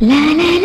la la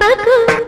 aku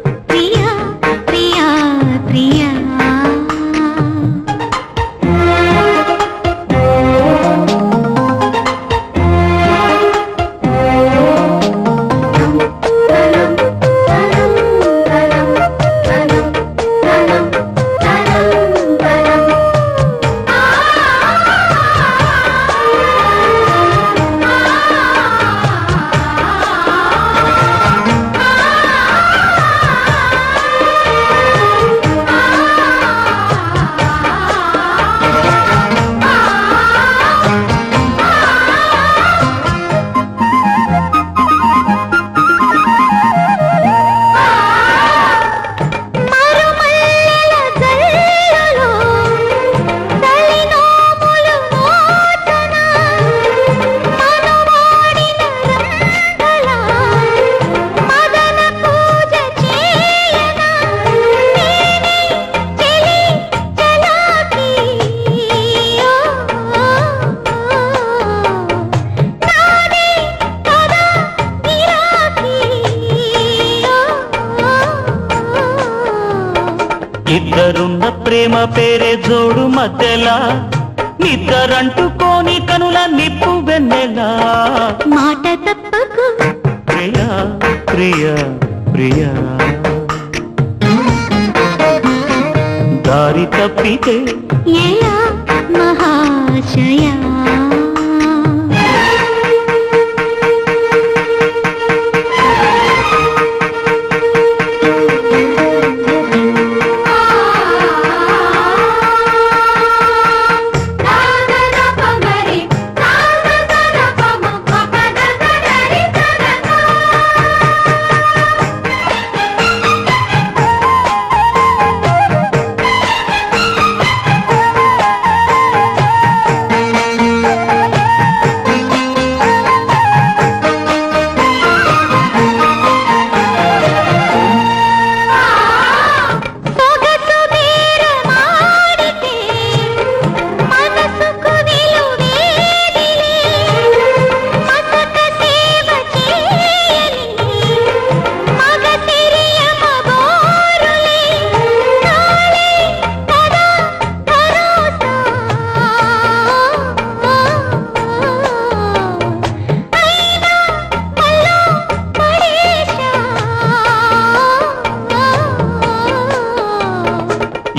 ఇద్దరున్న ప్రేమ పేరే జోడు మధ్యలా నిద్దరంటుకోని కనుల నిప్పు వెన్నెలా. మాట తప్పకు. ప్రియా ప్రియా ప్రియా. దారి తప్పితే మహాశయా?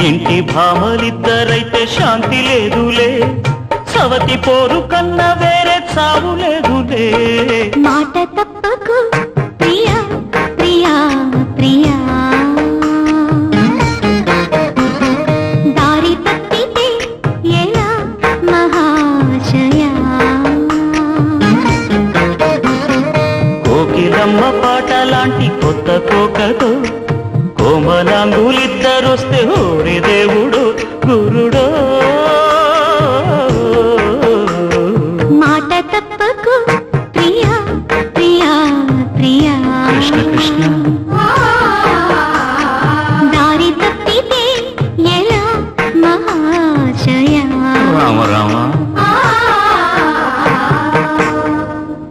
ఇంటి భామలిద్దరైతే శాంతి లేదులే. సవతి పోరు కన్నా వేరే చావు లేదులే. మాట తప్పకు ప్రియా ప్రియా ప్రియా. పాట లాంటి కొత్త కోకతో కోమలాంగులిద్దరొస్తే ఓరి దేవుడు గురుడో.